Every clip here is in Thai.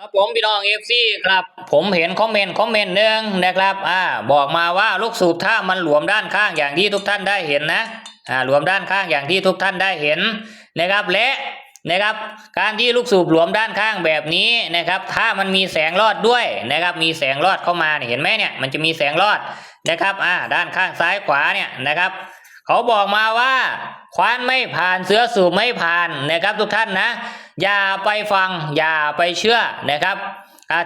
ครับผมพี่น้องเอฟซีครับ ผมเห็นคอมเมนต์คอมเมนต์หนึ่งนะครับอ่าบอกมาว่าลูกสูบถ้ามันหลวมด้านข้างอย่างที่ทุกท่านได้เห็นนะอ่าหลวมด้านข้างอย่างที่ทุกท่านได้เห็นนะครับและนะครับ การที่ลูกสูบหลวมด้านข้างแบบนี้นะครับ ถ้ามันมีแสงรอดด้วยนะครับ มีแสงรอดเข้ามาเห็นไหมเนี่ยมันจะมีแสงรอดนะครับอ่าด้านข้างซ้ายขวาเนี่ยนะครับ เขาบอกมาว่าควานไม่ผ่านเสือสูบไม่ผ่านนะครับทุกท่านนะ อย่าไปฟัง อย่าไปเชื่อนะครับ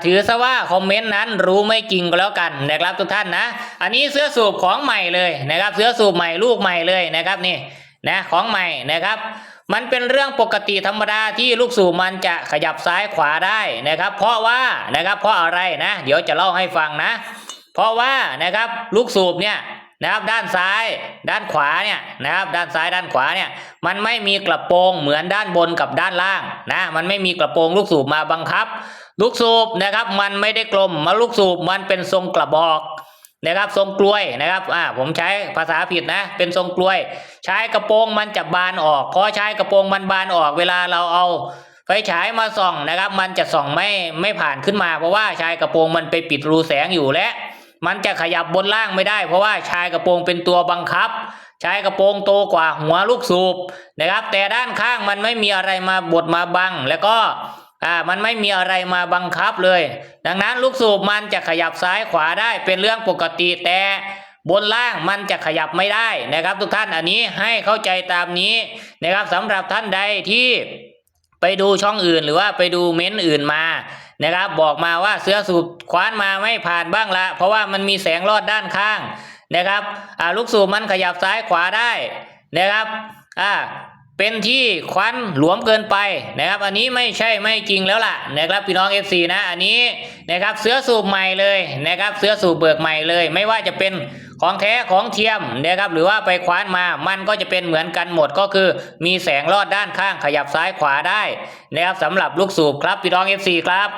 ถือซะว่าคอมเมนต์นั้นรู้ไม่จริงก็แล้วกันนะครับทุกท่านนะ อันนี้เสื้อสูบของใหม่เลยนะครับเสื้อสูบใหม่ลูกใหม่เลยนะครับนี่นะของใหม่นะครับ มันเป็นเรื่องปกติธรรมดาที่ลูกสูบมันจะขยับซ้ายขวาได้นะครับ เพราะว่านะครับเพราะอะไรนะ เดี๋ยวจะเล่าให้ฟังนะ เพราะว่านะครับลูกสูบเนี่ย นะครับด้านซ้ายด้านขวาเนี่ยนะครับด้านซ้ายด้านขวาเนี่ยมันไม่มีกระโปรงเหมือนด้านบนกับด้านล่างนะมันไม่มีกระโปรงลูกสูบมาบังคับ ลูกสูบนะครับมันไม่ได้กลมมาลูกสูบมันเป็นทรงกระบอกนะครับทรงกลวยนะครับอ่าผมใช้ภาษาผิดนะเป็นทรงกลวย ใช้กระโปรงมันจะบานออกพอใช้กระโปรงมันบานออกเวลาเราเอาไฟฉายมาส่องนะครับ มันจะส่องไม่ไม่ผ่านขึ้นมาเพราะว่าชายกระโปรงมันไปปิดรูแสงอยู่และ มันจะขยับบนล่างไม่ได้ เพราะว่าชายกระโปรงเป็นตัวบังคับ ชายกระโปรงโตกว่าหัวลูกสูบนะครับ แต่ด้านข้างมันไม่มีอะไรมาบดมาบัง แล้วก็อ่ามันไม่มีอะไรมาบังคับเลย ดังนั้นลูกสูบมันจะขยับซ้ายขวาได้เป็นเรื่องปกติแต่บนล่างมันจะขยับไม่ได้นะครับ ทุกท่านอันนี้ให้เข้าใจตามนี้นะครับสำหรับท่านใดที่ไปดูช่องอื่นหรือว่าไปดูเม้นต์อื่นมา นะครับบอกมาว่าเสื้อสูบคว้านมาไม่ผ่านบ้างละเพราะว่ามันมีแสงรอดด้านข้างนะครับอ่าลูกสูบมันขยับซ้ายขวาได้นะครับอ่าเป็นที่ควันหลวมเกินไปนะครับ อันนี้ไม่ใช่ไม่จริงแล้วล่ะนะครับพี่น้อง FC นะอันนี้นะครับเสื้อสูบใหม่เลยนะครับเสื้อสูบเบิกใหม่เลย ไม่ว่าจะเป็นของแท้ของเทียมนะครับหรือว่าไปคว้านมามันก็จะเป็นเหมือนกันหมดก็คือ มีแสงรอดด้านข้างขยับซ้ายขวาได้นะครับสำหรับลูกสูบครับพี่น้อง FC ครับ